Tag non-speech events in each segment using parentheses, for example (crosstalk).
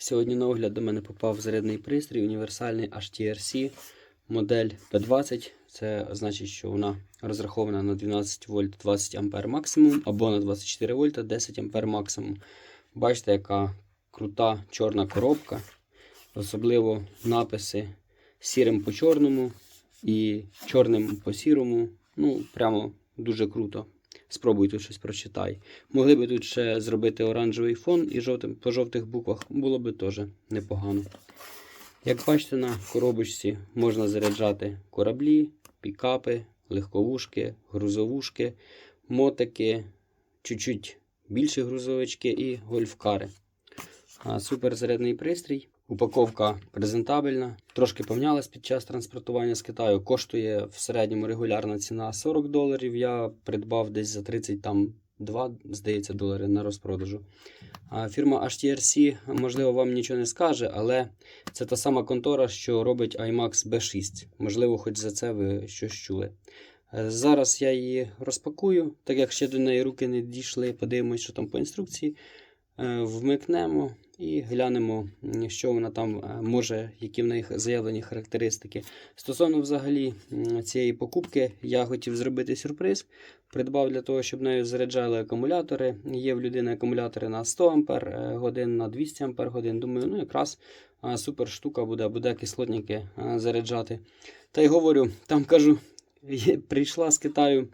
Сьогодні на огляд до мене попав зарядний пристрій універсальний HTRC модель P20. Це значить, що вона розрахована на 12 вольт 20 ампер максимум або на 24 вольта 10 ампер максимум. Бачите, яка крута чорна коробка. Особливо написи сірим по чорному і чорним по сірому. Ну, прямо дуже круто. Спробуй тут щось прочитай. Могли би тут ще зробити оранжевий фон і жовтим, по жовтих буквах було би теж непогано. Як бачите, на коробочці можна заряджати кораблі, пікапи, легковушки, грузовушки, мотики, чуть-чуть більші грузовички і гольфкари. А, Суперзарядний пристрій. Упаковка презентабельна, трошки помнялась під час транспортування з Китаю. Коштує в середньому регулярна ціна 40 доларів. Я придбав десь за 30 там 2, здається, долари на розпродажу. Фірма HTRC, можливо, вам нічого не скаже, але це та сама контора, що робить IMAX B6. Можливо, хоч за це ви щось чули. Е, Зараз я її розпакую, так як ще до неї руки не дійшли, подивимось, що там по інструкції. Е, Вмикнемо і глянемо, що вона там е, може, які в них заявлені характеристики. Стосовно взагалі цієї покупки, я хотів зробити сюрприз. Придбав для того, щоб нею заряджали акумулятори. Є в людини акумулятори на 100 Ампер е, на 200 Ампер. Думаю, ну якраз супер штука буде, буде кислотники заряджати. Та й говорю, там кажу, прийшла з Китаю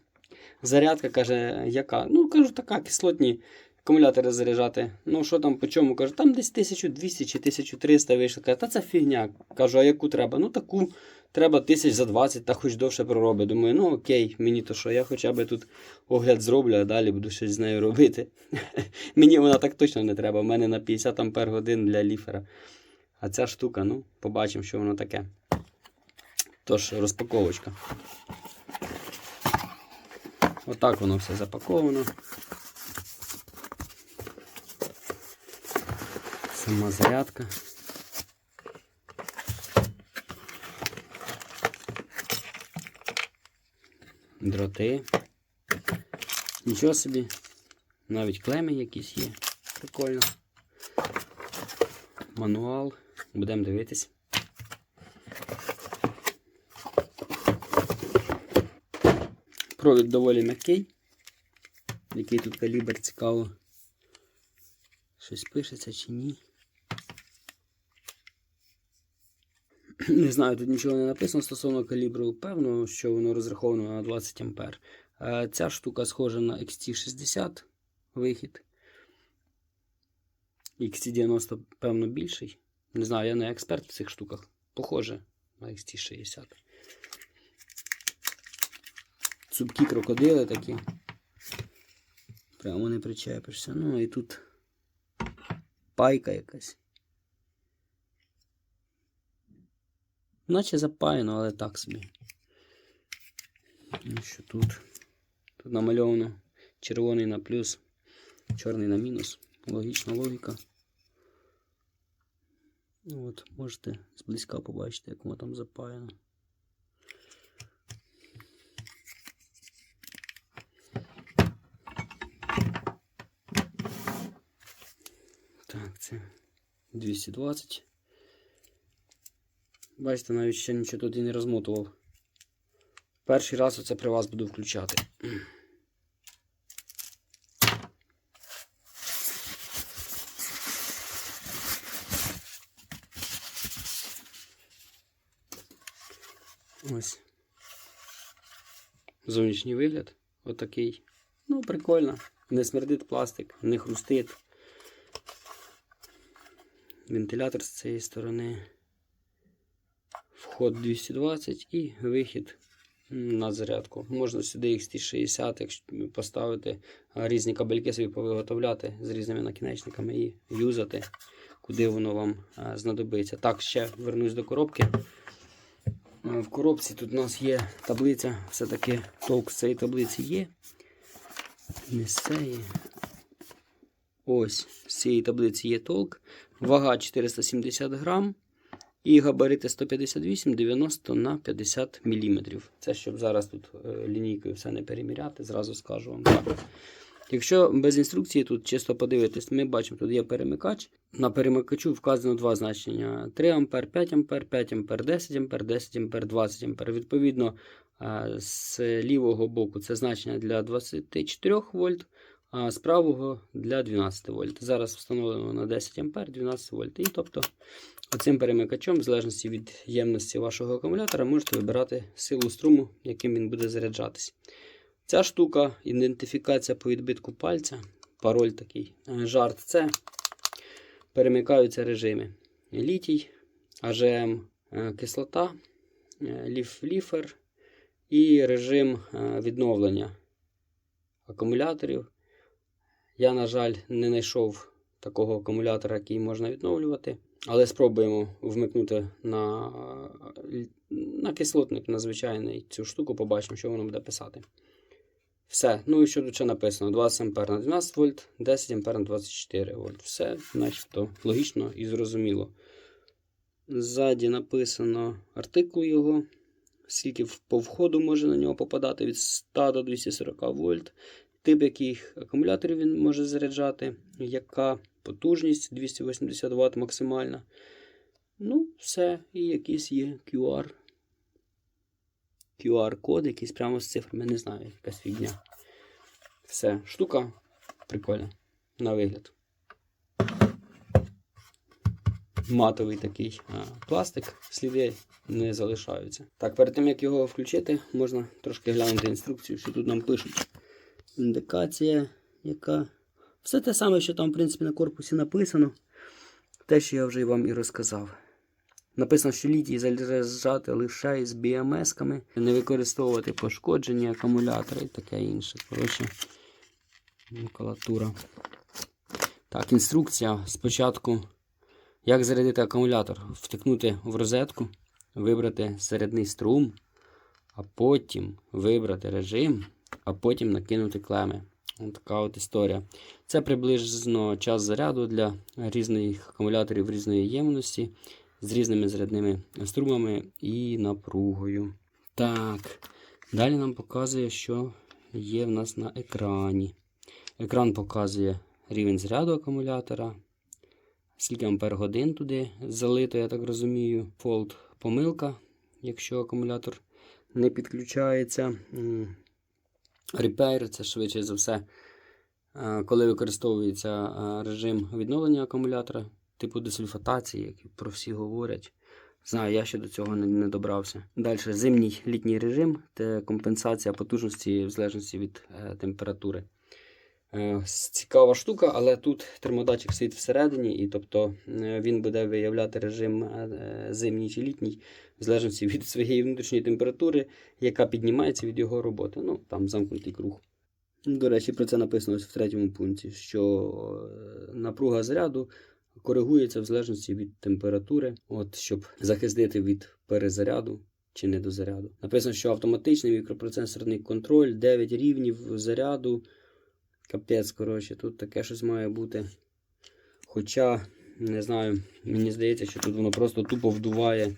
зарядка, каже, яка? Ну, кажу, така кислотні акумулятори заряджати. Ну, що там по чому? Кажу, там десь 1200 чи 1300 вийшло. Каже, та це фігня. Кажу, а яку треба? Ну, таку треба тисяч за 20, та хоч довше проробить. Думаю, ну окей, мені то що, я хоча б тут огляд зроблю, а далі буду щось з нею робити. (laughs) мені вона так точно не треба. У мене на 50 ампер годин для ліфера. А ця штука, ну, побачимо, що воно таке. Тож, розпаковочка. Отак воно все запаковано. Сама зарядка. Дроти. Нічого собі. Навіть клеми якісь є. Прикольно. Мануал. Будемо дивитись. Провід доволі м'який. Який тут калібр цікаво. Щось пишеться чи ні. Не знаю, тут нічого не написано стосовно калібру. Певно, що воно розраховано на 20 ампер. Е, Ця штука схожа на XT60 вихід. XT90, певно, більший. Не знаю, я не експерт в цих штуках. Похоже на XT60. Цупкі крокодили такі. Прямо не причепишся. Ну і тут пайка якась. Наче запаяно, але так собі. Ну, що тут? Тут намальовано червоний на плюс, чорний на мінус. Логічна логіка. Ну, От, можете зблизька побачити, як воно там запаяно. Так, це 220. Бачите, навіть ще нічого тут і не розмотував. Перший раз оце при вас буду включати. Ось. Зовнішній вигляд. Отакий. Ну, прикольно. Не смердить пластик, не хрустить. Вентилятор з цієї сторони. Вход 220 і вихід на зарядку. Можна сюди XT60 якщо поставити, різні кабельки собі повиготовляти з різними накінечниками і юзати, куди воно вам знадобиться. Так, ще вернусь до коробки. В коробці тут у нас є таблиця, все-таки толк з цієї таблиці є. Не з цієї. Ось з цієї таблиці є толк. Вага 470 грам. І габарити 158 90 на 50 мм. Це щоб зараз тут е, лінійкою все не переміряти, зразу скажу вам так. Якщо без інструкції тут чисто подивитись, ми бачимо, тут є перемикач. На перемикачу вказано два значення: 3 А, 5 А, 5 А, 10 А, 10 А, 20 А. Відповідно, з лівого боку це значення для 24 вольт, а з правого для 12 вольт. Зараз встановлено на 10 А 12 вольт. І тобто оцим перемикачом, в залежності від ємності вашого акумулятора, можете вибирати силу струму, яким він буде заряджатись. Ця штука, ідентифікація по відбитку пальця, пароль такий, е, жарт це перемикаються режими. Літій, АЖМ е, кислота, е, ліф-ліфер і режим відновлення акумуляторів. Я, на жаль, не знайшов такого акумулятора, який можна відновлювати. Але спробуємо вмикнути на, на кислотник на звичайний цю штуку, побачимо, що воно буде писати. Все. Ну і що тут ще написано? 20 А на 12 вольт, 10 А на 24 вольт. Все, начебто логічно і зрозуміло. Ззаді написано артикул його, скільки по входу може на нього попадати від 100 до 240 вольт, тип яких акумуляторів він може заряджати, яка потужність 280 Вт максимальна. Ну, все, і якийсь є QR. QR-код, якийсь прямо з цифрами, не знаю, якась фігня. Все, штука прикольна. На вигляд. Матовий такий а, пластик, сліди не залишаються. Так, перед тим як його включити, можна трошки глянути інструкцію, що тут нам пишуть. Індикація, яка. Все те саме, що там, в принципі, на корпусі написано. Те, що я вже вам і розказав. Написано, що літій заряджати лише із BMS-ками, не використовувати пошкоджені акумулятори і таке інше. Коротше, макулатура. Так, інструкція. Спочатку, як зарядити акумулятор, втикнути в розетку, вибрати середній струм, а потім вибрати режим, а потім накинути клеми. Така от історія. Це приблизно час заряду для різних акумуляторів різної ємності з різними зарядними струмами і напругою. Так, далі нам показує, що є в нас на екрані. Екран показує рівень заряду акумулятора, скільки ампер годин туди залито, я так розумію. Фолд помилка, якщо акумулятор не підключається. Repair це швидше за все, е, коли використовується е, режим відновлення акумулятора, типу десульфатації, як про всі говорять. Знаю, я ще до цього не, добрався. Далі зимній літній режим це компенсація потужності в залежності від е, температури. Цікава штука, але тут термодатчик стоїть всередині, і тобто він буде виявляти режим зимній чи літній, в залежності від своєї внутрішньої температури, яка піднімається від його роботи. Ну, там замкнутий круг. До речі, про це написано в третьому пункті, що е, напруга заряду коригується в залежності від температури, от, щоб захистити від перезаряду чи недозаряду. Написано, що автоматичний мікропроцесорний контроль, 9 рівнів заряду. Капець, коротше, тут таке щось має бути. Хоча, не знаю, мені здається, що тут воно просто тупо вдуває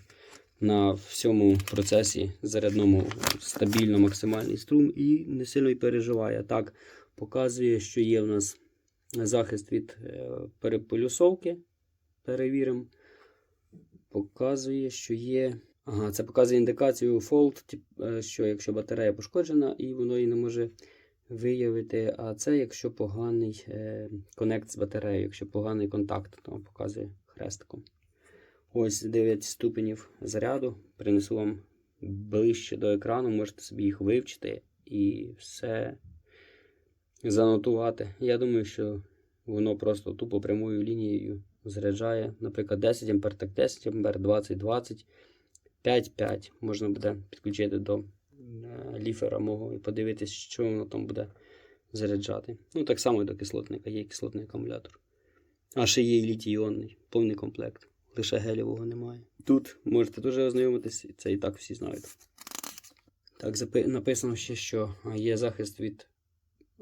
на всьому процесі зарядному стабільно максимальний струм і не сильно й переживає. Так, показує, що є в нас захист від е, переполюсовки. Перевіримо. Показує, що є. Ага, це показує індикацію fault, е, що якщо батарея пошкоджена і воно її не може виявити. А це якщо поганий е, конект з батареєю, якщо поганий контакт, то показує хрестиком. Ось 9 ступенів заряду. Принесу вам ближче до екрану, можете собі їх вивчити і все занотувати. Я думаю, що воно просто тупо прямою лінією заряджає. Наприклад, 10 А, так 10 А, 20, 20, 5, 5. Можна буде підключити до е, ліфера мого і подивитись, що воно там буде заряджати. Ну, так само і до кислотника, є кислотний акумулятор. А ще є і літій-іонний, повний комплект. Лише гелівого немає. Тут можете дуже ознайомитись, це і так всі знають. Так, написано ще, що є захист від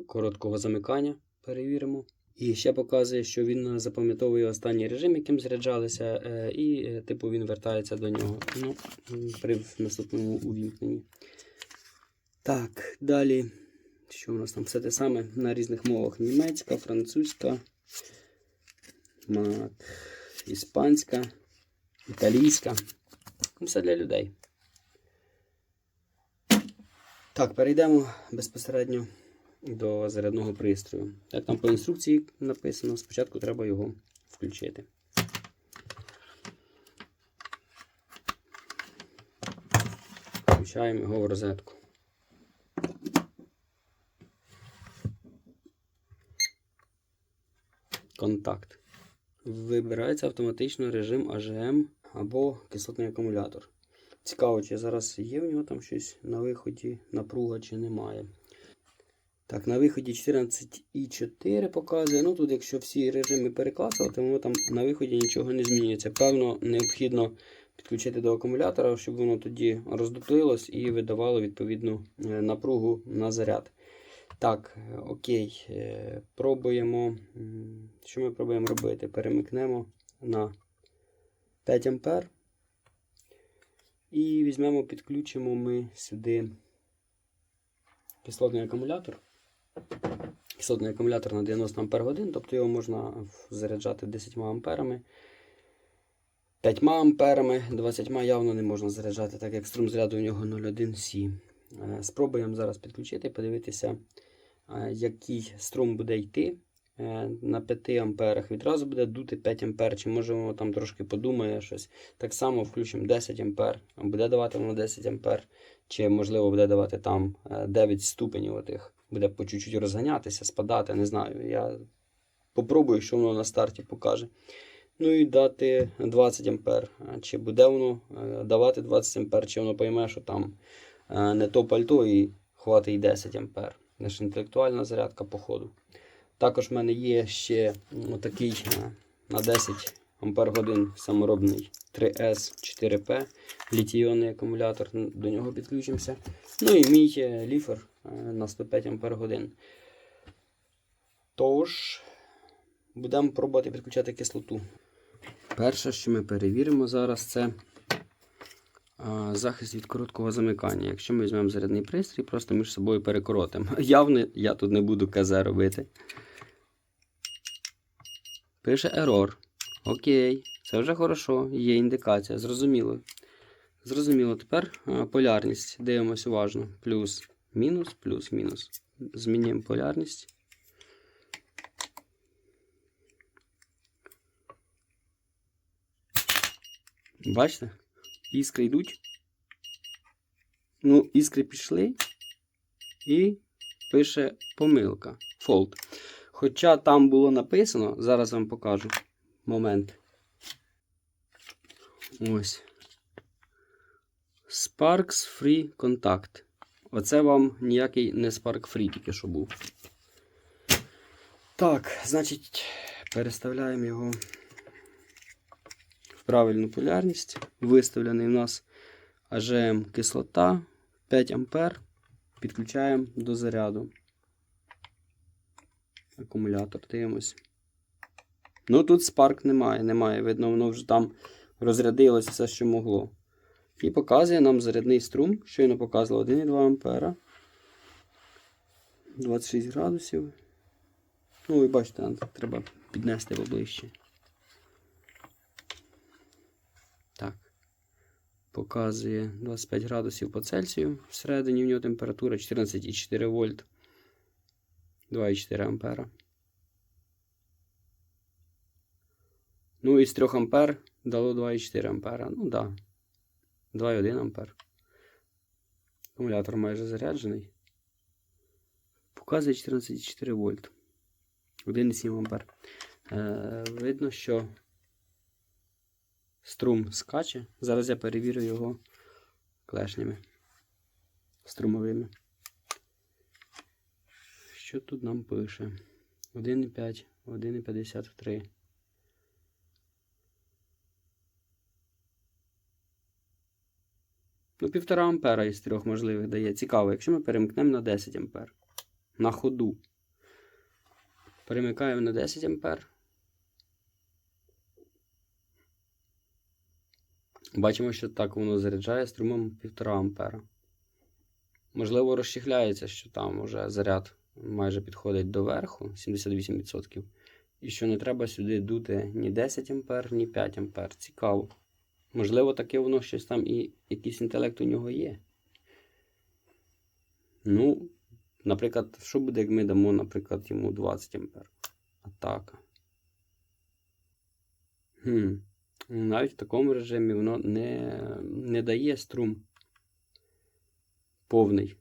короткого замикання. Перевіримо. І ще показує, що він запам'ятовує останній режим, яким заряджалися, е, і, е, типу, він вертається до нього ну, при наступному увімкненні. Так, далі Що у нас там все те саме на різних мовах: німецька, французька, мак, іспанська, італійська. Ну, Все для людей. Так, перейдемо безпосередньо до зарядного пристрою. Як там по інструкції написано, спочатку треба його включити. Включаємо його в розетку. Контакт. Вибирається автоматично режим AGM або кислотний акумулятор. Цікаво, чи зараз є в нього там щось на виході, напруга чи немає. Так, на виході 14,4 показує. Ну тут, якщо всі режими перекласувати, воно там на виході нічого не змінюється. Певно, необхідно підключити до акумулятора, щоб воно тоді роздуплилось і видавало відповідну е, напругу на заряд. Так, окей. е, Пробуємо. Що ми пробуємо робити? Перемикнемо на 5 ампер. І візьмемо, підключимо ми сюди кислотний акумулятор. Кислотний акумулятор на 90 ампер годин, тобто його можна заряджати 10 амперами. 5 амперами, 20 явно не можна заряджати, так як струм заряду у нього 0,1 С. Е, Спробуємо зараз підключити, подивитися, е, який струм буде йти. Е, На 5 амперах відразу буде дути 5 ампер, чи може воно там трошки подумає щось. Так само включимо 10 ампер, буде давати воно 10 ампер, чи можливо буде давати там е, 9 ступенів отих. Буде по чуть-чуть розганятися, спадати, не знаю. Я попробую, що воно на старті покаже. Ну і дати 20 ампер. Чи буде воно е, давати 20 ампер, чи воно пойме, що там е, не то пальто і хватить 10 ампер. Це ж інтелектуальна зарядка по ходу. Також в мене є ще такий е, на 10 ампер годин саморобний 3S 4P літійонний акумулятор. До нього підключимося. Ну і мій е, ліфер е, на 105 ампер годин. Тож, будемо пробувати підключати кислоту. Перше, що ми перевіримо зараз, це а, захист від короткого замикання. Якщо ми візьмемо зарядний пристрій, просто між собою перекоротимо. (laughs) Явно я тут не буду КЗ робити. Пише ерор. Окей, це вже хорошо, є індикація. Зрозуміло. Зрозуміло. Тепер полярність. Дивимось уважно. Плюс, мінус, плюс, мінус. Змінюємо полярність. Бачите? Іскри йдуть. Ну, іскри пішли. І пише помилка. Fault. Хоча там було написано, зараз вам покажу момент. Ось. Sparks Free Contact. Оце вам ніякий не Spark Free тільки що був. Так, значить, переставляємо його правильну полярність. Виставлений у нас AGM кислота 5 ампер. Підключаємо до заряду. Акумулятор дивимось. Ну тут Spark немає, немає. Видно, воно вже там розрядилось все, що могло. І показує нам зарядний струм. Щойно показувало 1,2 ампера. 26 градусів. Ну, ви бачите, треба піднести поближче. Так. Показує 25 градусів по Цельсію. Всередині в нього температура 14,4 вольт. 2,4 ампера. Ну, із 3 ампер дало 2,4 ампера. Ну, так. Да. 2,1 ампер. Акумулятор майже заряджений. Показує 14,4 вольт. 1,7 ампер. Е, видно, що струм скаче. Зараз я перевірю його клешнями струмовими. Що тут нам пише? 1,5, 1,53. Ну, 1,5 ампера із трьох можливих дає. Цікаво, якщо ми перемкнемо на 10 ампер. На ходу. Перемикаємо на 10 ампер. Бачимо, що так воно заряджає струмом 1,5 ампера. Можливо, розчехляється, що там вже заряд майже підходить до верху 78%. І що не треба сюди дути ні 10 А, ні 5 А. Цікаво. Можливо, таке воно щось там і якийсь інтелект у нього є. Ну, наприклад, що буде, як ми дамо, наприклад, йому 20 А? Атака. Хм. Навіть в такому режимі воно не, не дає струм повний.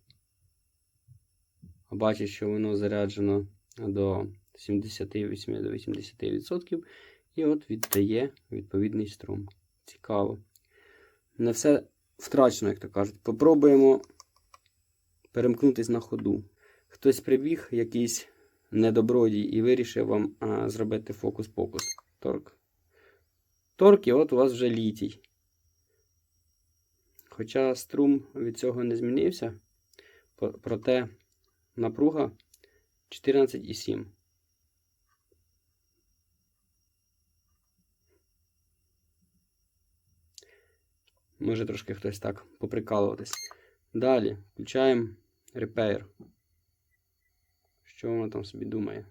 Бачить, що воно заряджено до 78-80%. І от віддає відповідний струм. Цікаво. Не все втрачено, як то кажуть. Попробуємо перемкнутись на ходу. Хтось прибіг, якийсь недобродій, і вирішив вам а, зробити фокус-покус. Торк. Торк, і от у вас вже літій. Хоча струм від цього не змінився, проте напруга 14,7. Може трошки хтось так поприкалуватись. Далі включаємо Repair. Що воно там собі думає?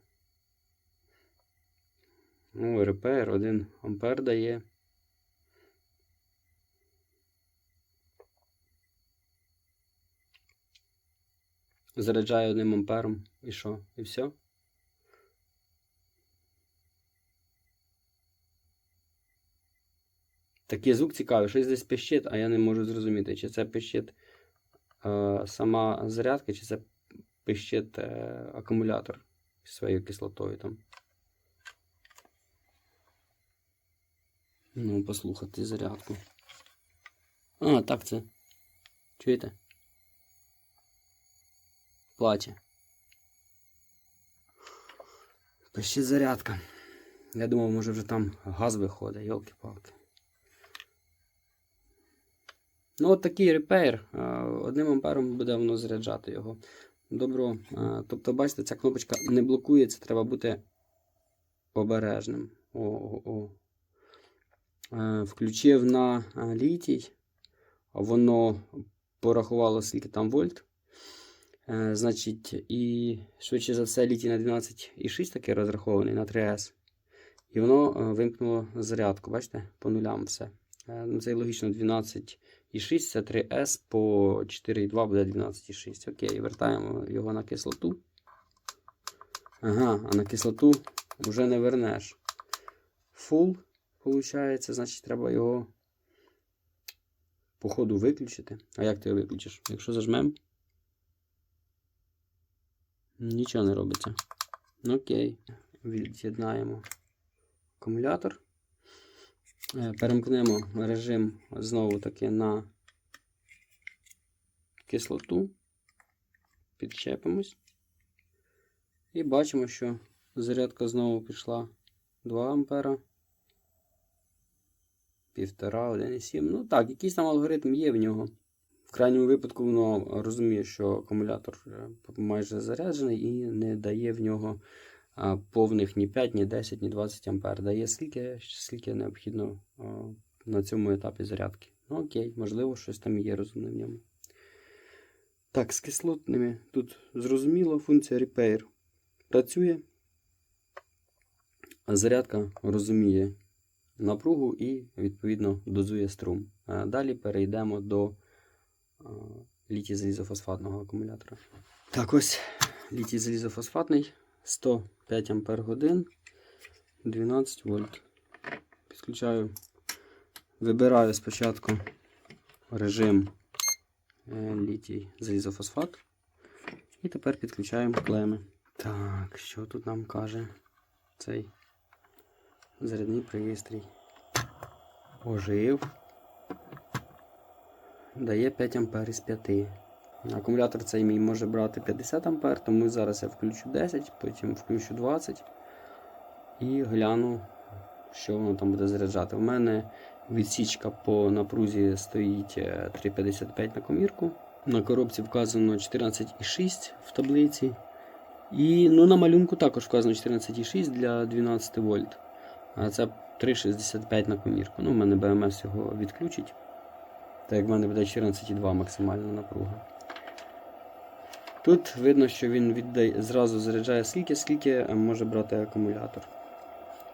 Ну, Repair 1 ампер дає. Заряджає одним ампером. І що? І все? Такий звук цікавий, щось десь пищить, а я не можу зрозуміти, чи це пищить е, сама зарядка, чи це пищить е, акумулятор своєю кислотою там. Ну, послухати зарядку. А, так це. Чуєте? Плаче. Пищить зарядка. Я думав, може вже там газ виходить, йолки-палки. Ну, от такий репейр. Одним ампером буде воно заряджати його. Добро. Тобто, бачите, ця кнопочка не блокується, треба бути обережним. О, о, о. Е, Включив на а, літій, воно порахувало, скільки там вольт. Е, Значить, і швидше за все, літій на 12,6 такий розрахований на 3С. І воно е, вимкнуло зарядку. Бачите, по нулям все. Е, Ну, це логічно 12,6 це 3С по 4,2 буде 12,6. Окей, вертаємо його на кислоту. Ага, а на кислоту вже не вернеш. Full, виходить, значить треба його по ходу виключити. А як ти його виключиш? Якщо зажмемо, нічого не робиться. Окей, від'єднаємо акумулятор. Е, Перемкнемо режим знову таки на кислоту. Підчепимось. І бачимо, що зарядка знову пішла 2 ампера. 1,5, 1,7. Ну так, якийсь там алгоритм є в нього. В крайньому випадку воно розуміє, що акумулятор е, майже заряджений і не дає в нього повних ні 5, ні 10, ні 20 ампер. Дає скільки, скільки необхідно на цьому етапі зарядки. Ну окей, можливо, щось там є розумне в ньому. Так, з кислотними тут зрозуміло, функція Repair працює. Зарядка розуміє напругу і, відповідно, дозує струм. Далі перейдемо до літій залізофосфатного акумулятора. Так, ось літій залізофосфатний 105 Ампер годин 12 вольт. Підключаю, вибираю спочатку режим е, літій залізофосфат. І тепер підключаємо клеми. Так, що тут нам каже цей зарядний пристрій? Ожив. Дає 5 ампер із 5. Акумулятор цей мій може брати 50 ампер, тому зараз я включу 10, потім включу 20 і гляну, що воно там буде заряджати. У мене відсічка по напрузі стоїть е, 3,55 на комірку. На коробці вказано 14,6 в таблиці. І ну, на малюнку також вказано 14,6 для 12 вольт. А це 3,65 на комірку. Ну, У мене BMS його відключить. Так як в мене буде 14,2 максимальна напруга. Тут видно, що він віддає, зразу заряджає скільки, скільки е, може брати акумулятор.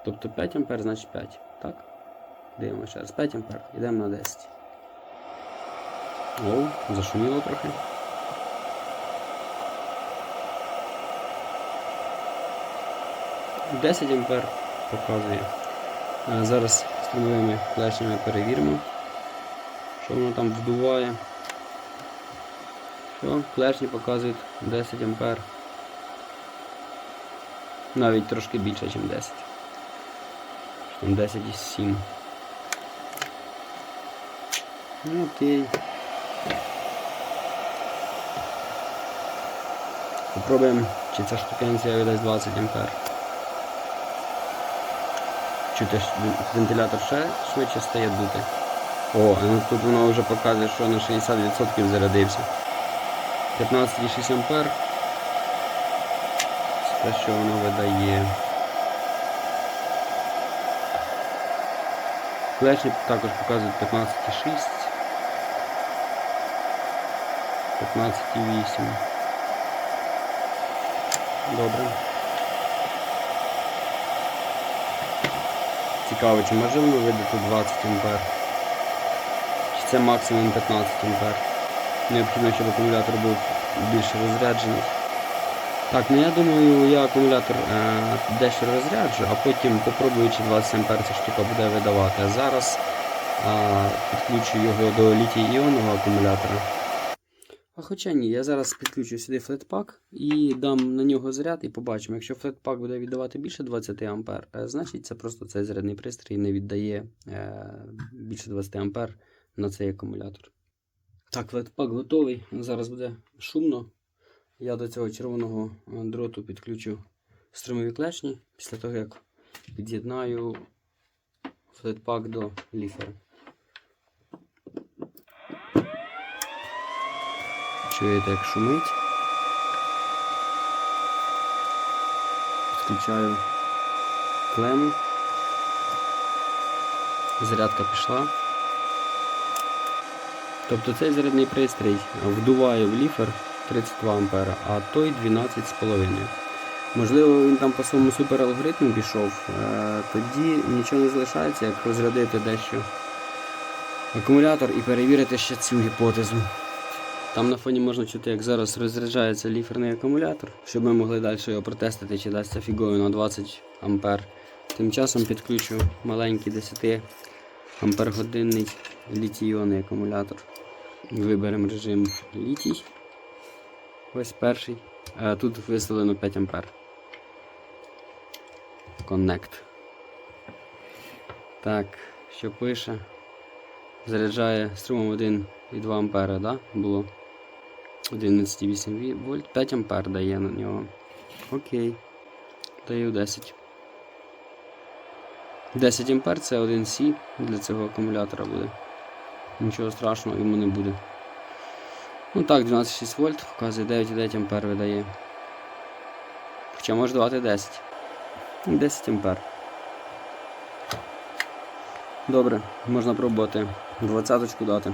Тобто 5 А, значить 5. Так? Дивимося ще раз. 5 А. Йдемо на 10. О, зашуміло трохи. Десять ампер показує. Зараз струмовими клешнями перевіримо, що воно там вдуває. Що, клешні показують 10 ампер. Навіть трошки більше, ніж 10. Там 10,7. Ну окей. Попробуємо, чи ця штукенція видасть 20 ампер. Чути, вентилятор ще швидше стає дути. О, ну тут воно вже показує, що на 60% зарядився. 15,6 ампер. Те, що воно видає. Флешні також показують 15,6. 15,8. Добре. Цікаво, чи може воно видати 20 ампер? Чи це максимум 15 ампер? Необхідно, щоб акумулятор був більш розряджений. Так, ну я думаю, я акумулятор е, дещо розряджу, а потім попробую, чи 20 ампер ця штука буде видавати. А зараз е, підключу його до літій-іонного акумулятора. А хоча ні, я зараз підключу сюди флетпак і дам на нього заряд і побачимо. Якщо флетпак буде віддавати більше 20 ампер, е, значить це просто цей зарядний пристрій не віддає е, більше 20 ампер на цей акумулятор. Так, флетпак готовий. Зараз буде шумно. Я до цього червоного е, дроту підключу струмові клешні після того, як під'єднаю флетпак до ліфера. Чуєте, як шумить. Підключаю клему. Зарядка пішла. Тобто цей зарядний пристрій вдуває в ліфер 32 ампера, а той 12,5. Можливо, він там по своєму супералгоритму пішов, е, тоді нічого не залишається, як розрядити дещо акумулятор і перевірити ще цю гіпотезу. Там на фоні можна чути, як зараз розряджається ліферний акумулятор, щоб ми могли далі його протестити, чи дасться фігово на 20 ампер. Тим часом підключу маленький 10 ампер годинний літій-іонний акумулятор. Виберемо режим літій. Ось перший. Е, Тут виставлено 5 ампер. Connect. Так, що пише? Заряджає струмом 1,2 ампера, да? Було 11,8 вольт, 5 ампер дає на нього. Окей. Даю 10. 10 ампер це 1 С для цього акумулятора буде. Нічого страшного йому не буде. Ну так, 12,6 вольт, показує 9,9 ампер видає. Хоча може давати 10. 10 ампер. Добре, можна пробувати 20 дати.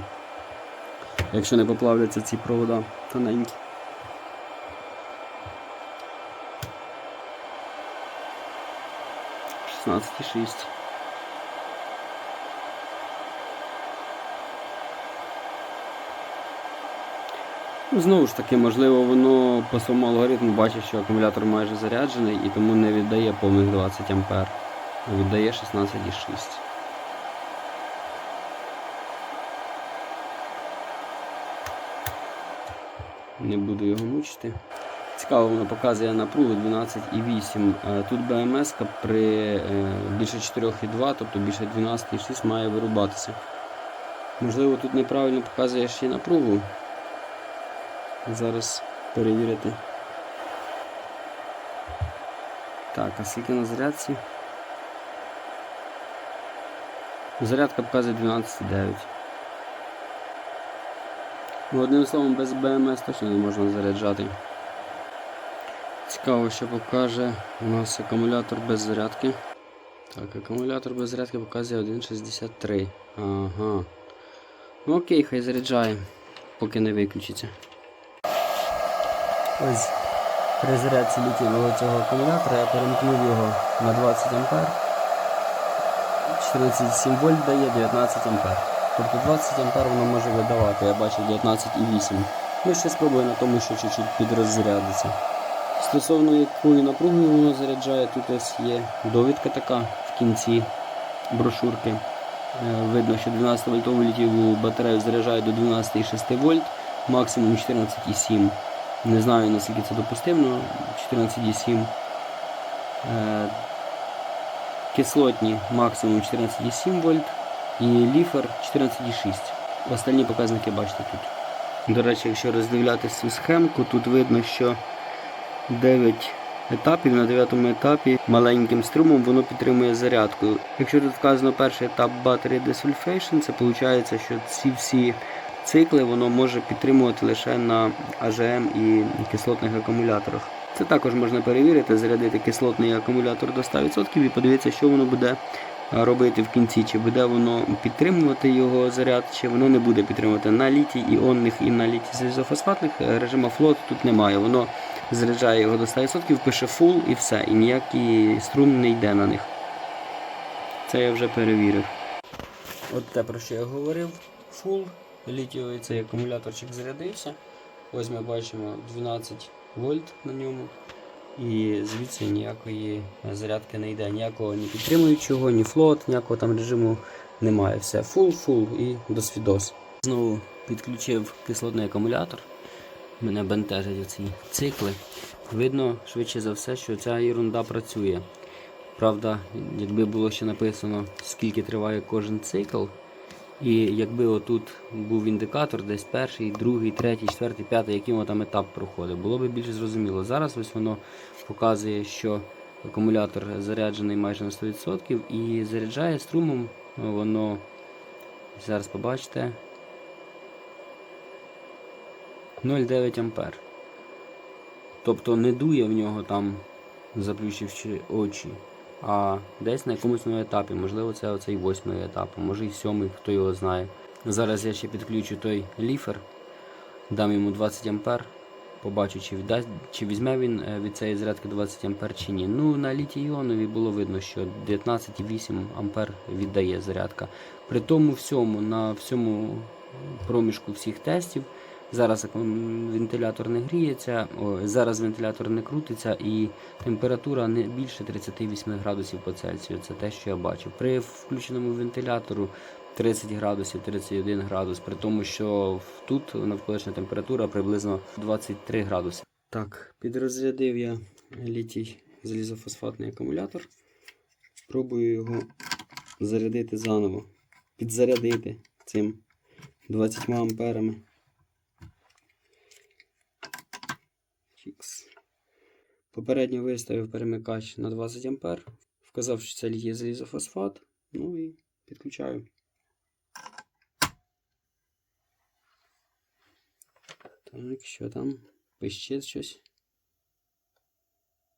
Якщо не поплавляться ці провода тоненькі. Шістнадцять і шість. Ну, Знову ж таки, можливо, воно по своєму алгоритму бачить, що акумулятор майже заряджений і тому не віддає повних 20 А, а віддає 16,6. Не буду його мучити. Цікаво, воно показує напругу 12,8. Е, Тут БМС при е, більше 4,2, тобто більше 12,6 має вирубатися. Можливо, тут неправильно показує ще й напругу. Зараз перевірити. Так, а скільки на зарядці? Зарядка показує 12,9. Ну, одним словом, без БМС точно не можна заряджати. Цікаво, що покаже у нас акумулятор без зарядки. Так, акумулятор без зарядки показує 1,63. Ага. Ну окей, хай заряджає, поки не виключиться. Ось при зарядці літієвого цього акумулятора я перемкнув його на 20 А. 14,7 вольт дає 19 А. Тобто 20 А воно може видавати, я бачу 19,8. Ну ще спробую на тому, що чуть-чуть підрозрядиться. Стосовно якою напругою воно заряджає, тут ось є довідка така в кінці брошурки. Е, Видно, що 12 вольтову літієву батарею заряджає до 12,6 вольт, максимум 14,7. Не знаю наскільки це допустимо, 14,7. Е, Кислотні максимум 14,7 вольт і ліфер 14,6. Остальні показники бачите тут. До речі, якщо роздивлятися цю схемку, тут видно, що 9 етапів на 9 етапі маленьким струмом воно підтримує зарядку. Якщо тут вказано перший етап Battery Desulfation, це виходить, що ці всі цикли воно може підтримувати лише на АЖМ і кислотних акумуляторах. Це також можна перевірити, зарядити кислотний акумулятор до 100% і подивитися, що воно буде робити в кінці, чи буде воно підтримувати його заряд, чи воно не буде підтримувати на літій іонних і на літій залізофосфатних е, режима флот тут немає. Воно заряджає його до 100%, пише full і все, і ніякий струм не йде на них. Це я вже перевірив. От те, про що я говорив, full, літієвий цей акумуляторчик зарядився. Ось ми бачимо 12 вольт на ньому. І звідси ніякої зарядки не йде, ніякого ні підтримуючого, ні флот, ніякого там режиму немає. Все full і до свідос. Знову підключив кислотний акумулятор. Мене бентежать ці цикли. Видно швидше за все, що ця ерунда працює. Правда, якби було ще написано, скільки триває кожен цикл, і якби отут був індикатор, десь перший, другий, третій, четвертий, п'ятий, який там етап проходить, було б більш зрозуміло. Зараз ось воно показує, що акумулятор заряджений майже на 100% і заряджає струмом воно, зараз побачите, 0,9 ампер. Тобто не дує в нього там, заплющивши очі, а десь на якомусь новому етапі. Можливо, це оцей восьмий етап, може і сьомий, хто його знає. Зараз я ще підключу той ліфер, дам йому 20 ампер, побачу, чи, віддасть, чи візьме він е, від цієї зарядки 20 ампер чи ні. Ну, на літій іонові було видно, що 19,8 ампер віддає зарядка. При тому всьому, на всьому проміжку всіх тестів. Зараз вентилятор не гріється, о, зараз вентилятор не крутиться і температура не більше 38 градусів по Цельсію. Це те, що я бачив. При включеному вентилятору 30 градусів, 31 градус, при тому, що тут навколишня температура приблизно 23 градуси. Так, підрозрядив я літій залізофосфатний акумулятор. Спробую його зарядити заново, підзарядити цим 20 амперами. Фікс. Попередньо виставив перемикач на 20 А, вказав, що це є залізофосфат. Ну і підключаю. Так, що там? Пищить щось.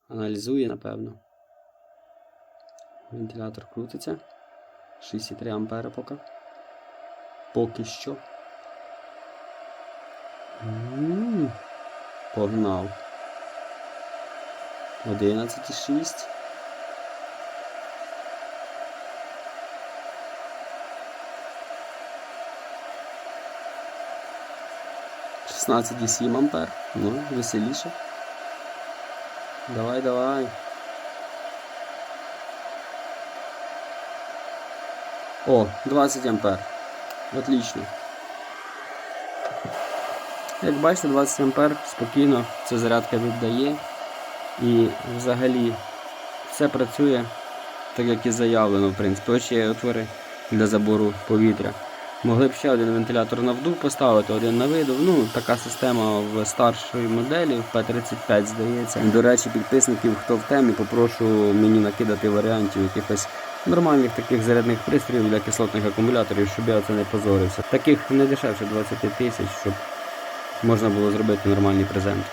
Аналізує, напевно. Вентилятор крутиться. 6,3 ампера поки. Поки що. М, Погнав. 11,6. Шістнадцять і сім ампер. Ну, веселіше. Давай, давай. О, 20 ампер. Отлично. Як бачите, 20 ампер спокійно ця зарядка віддає. І взагалі все працює так, як і заявлено, в принципі. Ось є отвори для забору повітря. Могли б ще один вентилятор на вдув поставити, один на видув. Ну, така система в старшої моделі, в P35, здається. До речі, підписників, хто в темі, попрошу мені накидати варіантів якихось нормальних таких зарядних пристроїв для кислотних акумуляторів, щоб я це не позорився. Таких не дешевше 20 тисяч, щоб можна було зробити нормальний презент.